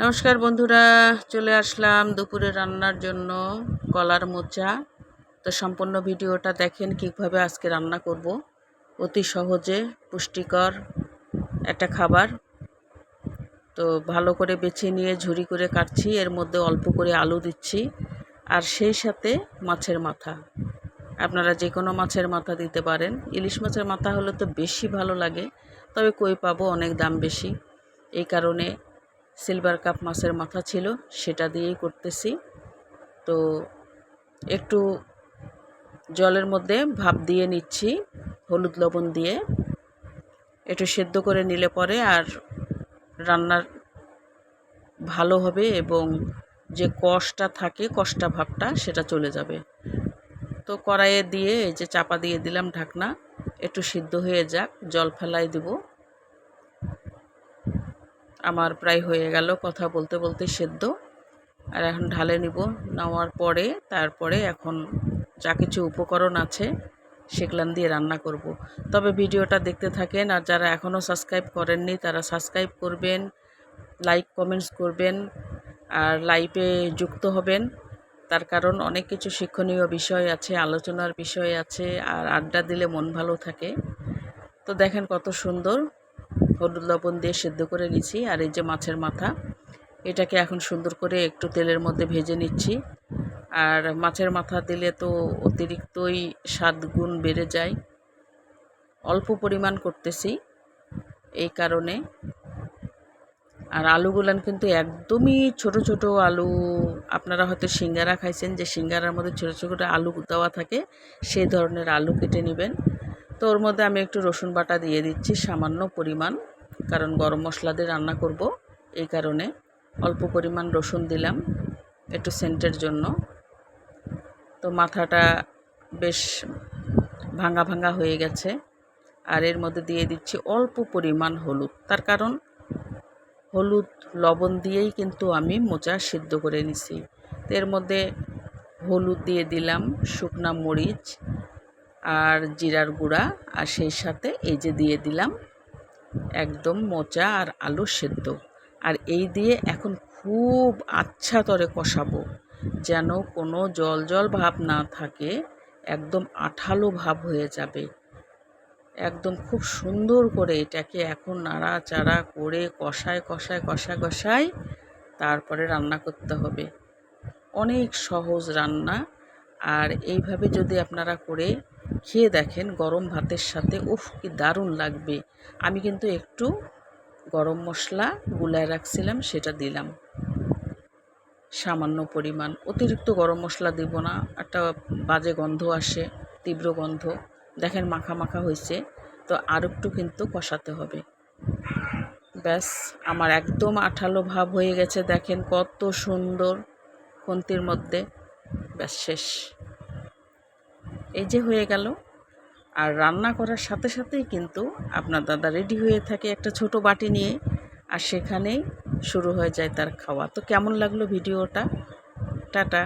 নমস্কার বন্ধুরা, চলে আসলাম দুপুরে রান্নার জন্য কলার মোচা। তো সম্পূর্ণ ভিডিওটা দেখেন কীভাবে আজকে রান্না করব। অতি সহজে পুষ্টিকর একটা খাবার। তো ভালো করে বেছে নিয়ে ঝুরি করে কাটছি, এর মধ্যে অল্প করে আলু দিচ্ছি, আর সেই সাথে মাছের মাথা। আপনারা যে কোনো মাছের মাথা দিতে পারেন। ইলিশ মাছের মাথা হলে তো বেশি ভালো লাগে, তবে কই পাবো, অনেক দাম বেশি। এই কারণে সিলভার কাপ মাছের মাথা ছিল, সেটা দিয়েই করতেছি। তো একটু জলের মধ্যে ভাপ দিয়ে নিচ্ছি, হলুদ লবণ দিয়ে। একটু সেদ্ধ করে নিলে পরে আর রান্নার ভালো হবে এবং যে কষটা থাকে, কষটা ভাবটা, সেটা চলে যাবে। তো কড়াইয়ে দিয়ে এই যে চাপা দিয়ে দিলাম ঢাকনা, একটু সিদ্ধ হয়ে যাক, জল ফেলাই দিব। আমার প্রায় হয়ে গেল কথা বলতে বলতে সেদ্ধ। আর এখন ঢালে নিব। নেওয়ার পরে, তারপরে এখন যা কিছু উপকরণ আছে সেগুলান দিয়ে রান্না করব। তবে ভিডিওটা দেখতে থাকেন আর যারা এখনও সাবস্ক্রাইব করেননি, তারা সাবস্ক্রাইব করবেন, লাইক, কমেন্টস করবেন আর লাইভে যুক্ত হবেন। তার কারণ অনেক কিছু শিক্ষণীয় বিষয় আছে, আলোচনার বিষয় আছে আর আড্ডা দিলে মন ভালো থাকে। তো দেখেন কত সুন্দর। হলুদ লবণ দিয়ে সেদ্ধ করে নিচ্ছি আর এই যে মাছের মাথা, এটাকে এখন সুন্দর করে একটু তেলের মধ্যে ভেজে নিচ্ছি। আর মাছের মাথা দিলে তো অতিরিক্তই স্বাদ গুণ বেড়ে যায়। অল্প পরিমাণ করতেছি এই কারণে। আর আলুগুলান কিন্তু একদমই ছোট ছোট আলু, আপনারা হয়তো সিঙ্গারা খাইছেন, যে সিঙ্গারার মধ্যে ছোট ছোট আলু দেওয়া থাকে, সেই ধরনের আলু কেটে নেবেন। তো ওর মধ্যে আমি একটু রসুন বাটা দিয়ে দিচ্ছি, সামান্য পরিমাণ, কারণ গরম মশলা দিয়ে রান্না করব এই কারণে। অল্প পরিমাণ রসুন দিলাম, একটু সেন্টের জন্য। তো মাথাটা বেশ ভাঙা ভাঙা হয়ে গেছে, আর এর মধ্যে দিয়ে দিচ্ছি অল্প পরিমাণ হলুদ। তার কারণ হলুদ, লবণ দিয়েই কিন্তু আমি মোচা সিদ্ধ করে নিছি। এর মধ্যে হলুদ দিয়ে দিলাম, শুকনা মরিচ আর জিরার গুঁড়া আর সেই সাথে এই যে দিয়ে দিলাম একদম মোচা আর আলু সেদ্ধ। আর এই দিয়ে এখন খুব আচ্ছা তরে কষাবো, যেন কোনো জল জল ভাব না থাকে, একদম আঠালো ভাব হয়ে যাবে। একদম খুব সুন্দর করে এটাকে এখন নাড়াচাড়া করে কষায় কষায় কষায় কষায় তারপরে রান্না করতে হবে। অনেক সহজ রান্না। আর এইভাবে যদি আপনারা করে খেয়ে দেখেন গরম ভাতের সাথে, উফ, কি দারুণ লাগবে। আমি কিন্তু একটু গরম মশলা গুলায় রাখছিলাম, সেটা দিলাম। সামান্য পরিমাণ। অতিরিক্ত গরম মশলা দিব না, একটা বাজে গন্ধ আসে, তীব্র গন্ধ। দেখেন মাখা মাখা হয়েছে তো আর একটু কিন্তু কষাতে হবে। ব্যাস, আমার একদম আঠালো ভাব হয়ে গেছে, দেখেন কত সুন্দর খন্তির মধ্যে। ব্যাস, শেষ। এই যে হয়ে গেল। আর রান্না করার সাথে সাথেই কিন্তু আপনার দাদা রেডি হয়ে থাকে একটা ছোট বাটি নিয়ে। আর সেখানেই শুরু হয়ে যায় তার খাওয়া। তো কেমন লাগল ভিডিওটা টাটা।